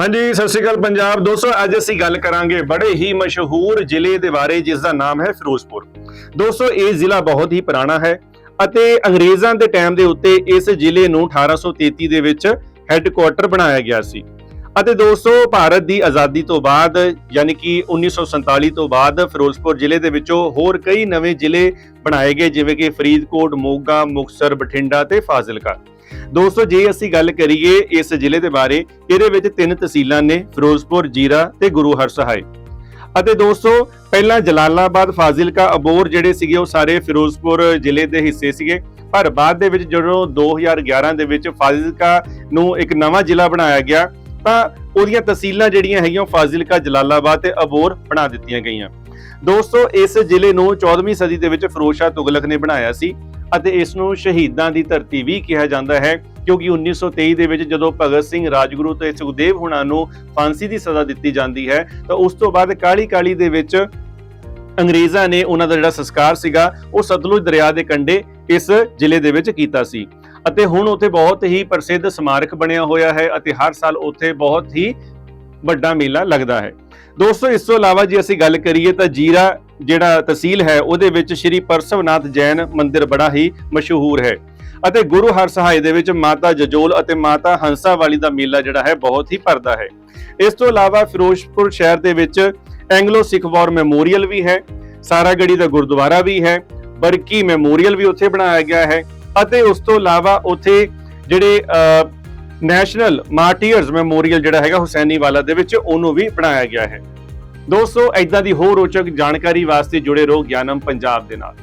ਹਾਂਜੀ, ਸਤਿ ਸ਼੍ਰੀ ਅਕਾਲ ਪੰਜਾਬ। ਦੋਸਤੋ, ਅੱਜ ਅਸੀਂ ਗੱਲ ਕਰਾਂਗੇ ਬੜੇ ਹੀ ਮਸ਼ਹੂਰ ਜ਼ਿਲ੍ਹੇ ਦੇ ਬਾਰੇ ਜਿਸ ਦਾ ਨਾਮ ਹੈ ਫਿਰੋਜ਼ਪੁਰ। ਦੋਸਤੋ, ਇਹ ਜ਼ਿਲ੍ਹਾ ਬਹੁਤ ਹੀ ਪੁਰਾਣਾ ਹੈ ਅਤੇ ਅੰਗਰੇਜ਼ਾਂ ਦੇ ਟਾਈਮ ਦੇ ਉੱਤੇ ਇਸ ਜ਼ਿਲ੍ਹੇ ਨੂੰ 1833 ਦੇ ਵਿੱਚ ਹੈੱਡਕੁਆਟਰ ਬਣਾਇਆ ਗਿਆ ਸੀ। ਅਤੇ ਦੋਸਤੋ, ਭਾਰਤ ਦੀ ਆਜ਼ਾਦੀ ਤੋਂ ਬਾਅਦ, ਯਾਨੀ ਕਿ 1947 ਤੋਂ ਬਾਅਦ ਫਿਰੋਜ਼ਪੁਰ ਜ਼ਿਲ੍ਹੇ ਦੇ ਵਿੱਚੋਂ ਹੋਰ ਕਈ ਨਵੇਂ ਜ਼ਿਲ੍ਹੇ ਬਣਾਏ ਗਏ, ਜਿਵੇਂ ਕਿ ਫਰੀਦਕੋਟ, ਮੋਗਾ, ਮੁਕਤਸਰ, ਬਠਿੰਡਾ ਤੇ ਫਾਜ਼ਿਲਕਾ। ਦੋਸਤੋ, ਜੇ ਅਸੀਂ ਗੱਲ ਕਰੀਏ ਇਸ ਜ਼ਿਲ੍ਹੇ ਦੇ ਬਾਰੇ, ਇਹਦੇ ਵਿੱਚ ਤਿੰਨ ਤਹਿਸੀਲਾਂ ਨੇ, ਫਿਰੋਜ਼ਪੁਰ, ਜੀਰਾ ਤੇ ਗੁਰੂ ਹਰਸਹਾਏ। ਅਤੇ ਦੋਸਤੋ, ਪਹਿਲਾਂ ਜਲਾਲਾਬਾਦ, ਫਾਜ਼ਿਲਕਾ, ਅਬੋਰ ਜਿਹੜੇ ਸੀਗੇ, ਉਹ ਸਾਰੇ ਫਿਰੋਜ਼ਪੁਰ ਜ਼ਿਲ੍ਹੇ ਦੇ ਹਿੱਸੇ ਸੀਗੇ। ਪਰ ਬਾਅਦ ਦੇ ਵਿੱਚ, ਜਦੋਂ 2011 ਦੇ ਵਿੱਚ ਫਾਜ਼ਿਲਕਾ ਨੂੰ ਇੱਕ ਨਵਾਂ ਜ਼ਿਲ੍ਹਾ ਬਣਾਇਆ ਗਿਆ ਤਾਂ ਉਹਦੀਆਂ ਤਹਿਸੀਲਾਂ ਜਿਹੜੀਆਂ ਹੈਗੀਆਂ ਫਾਜ਼ਿਲਕਾ, ਜਲਾਲਾਬਾਦ ਤੇ ਅਬੋਰ ਬਣਾ ਦਿੱਤੀਆਂ ਗਈਆਂ। ਦੋਸਤੋ, ਇਸ ਜ਼ਿਲ੍ਹੇ ਨੂੰ 14ਵੀਂ ਸਦੀ ਦੇ ਵਿੱਚ ਫਿਰੋਜ਼ ਸ਼ਾਹ ਤੁਗਲਕ ਨੇ ਬਣਾਇਆ ਸੀ ਅਤੇ ਇਸ ਨੂੰ ਸ਼ਹੀਦਾਂ ਦੀ ਧਰਤੀ ਵੀ ਕਿਹਾ ਜਾਂਦਾ ਹੈ, ਕਿਉਂਕਿ 1923 ਦੇ ਵਿੱਚ ਜਦੋਂ ਭਗਤ ਸਿੰਘ ਰਾਜਗੁਰੂ ਤੇ ਸੁਖਦੇਵ ਹੁਣਾਂ ਨੂੰ ਫਾਂਸੀ ਦੀ ਸਜ਼ਾ ਦਿੱਤੀ ਜਾਂਦੀ ਹੈ, ਤਾਂ ਉਸ ਤੋਂ ਬਾਅਦ ਕਾਲੀ ਕਾਲੀ ਦੇ ਵਿੱਚ ਅੰਗਰੇਜ਼ਾਂ ਨੇ ਉਹਨਾਂ ਦਾ ਜਿਹੜਾ ਸੰਸਕਾਰ ਸੀਗਾ, ਉਹ ਸਤਲੁਜ ਦਰਿਆ ਦੇ ਕੰਢੇ ਇਸ ਜ਼ਿਲ੍ਹੇ ਦੇ ਵਿੱਚ ਕੀਤਾ ਸੀ। ਅਤੇ ਹੁਣ ਉੱਥੇ ਬਹੁਤ ਹੀ ਪ੍ਰਸਿੱਧ ਸਮਾਰਕ ਬਣਿਆ ਹੋਇਆ ਹੈ ਅਤੇ ਹਰ ਸਾਲ ਉੱਥੇ ਬਹੁਤ ਹੀ ਵੱਡਾ ਮੇਲਾ ਲੱਗਦਾ ਹੈ। ਦੋਸਤੋ, ਇਸ ਤੋਂ ਇਲਾਵਾ ਜੇ ਅਸੀਂ ਗੱਲ ਕਰੀਏ ਤਾਂ ਜੀਰਾ ਜਿਹੜਾ ਤਹਿਸੀਲ ਹੈ, ਉਹਦੇ ਵਿੱਚ ਸ਼੍ਰੀ ਪਰਸਵਨਾਥ ਜੈਨ ਮੰਦਿਰ ਬੜਾ ਹੀ ਮਸ਼ਹੂਰ ਹੈ। ਅਤੇ ਗੁਰੂ ਹਰਸਹਾਏ ਦੇ ਵਿੱਚ ਮਾਤਾ ਜਜੋਲ ਅਤੇ ਮਾਤਾ ਹੰਸਾ ਵਾਲੀ ਦਾ ਮੇਲਾ ਜਿਹੜਾ ਹੈ, ਬਹੁਤ ਹੀ ਭਰਦਾ ਹੈ। ਇਸ ਤੋਂ ਇਲਾਵਾ ਫਿਰੋਜ਼ਪੁਰ ਸ਼ਹਿਰ ਦੇ ਵਿੱਚ ਐਂਗਲੋ ਸਿੱਖ ਵਾਰ ਮੈਮੋਰੀਅਲ ਵੀ ਹੈ ਸਾਰਾਗੜੀ ਦਾ ਗੁਰਦੁਆਰਾ ਵੀ ਹੈ ਬਰਕੀ ਮੈਮੋਰੀਅਲ ਵੀ ਉੱਥੇ ਬਣਾਇਆ ਗਿਆ ਹੈ ਅਤੇ ਉਸ ਤੋਂ ਇਲਾਵਾ ਉੱਥੇ ਜਿਹੜੇ ਨੈਸ਼ਨਲ ਮਾਰਟੀਅਰਸ ਮੈਮੋਰੀਅਲ ਜਿਹੜਾ ਹੈਗਾ ਹੁਸੈਨੀ ਵਾਲਾ ਦੇ ਵਿੱਚ ਉਹਨੂੰ ਵੀ ਬਣਾਇਆ ਗਿਆ ਹੈ। ਦੋਸਤੋ ਐਦਾਂ ਦੀ ਹੋਰ ਰੋਚਕ ਜਾਣਕਾਰੀ ਵਾਸਤੇ ਜੁੜੇ ਰਹੋ ਗਿਆਨਮ ਪੰਜਾਬ ਦੇ ਨਾਲ।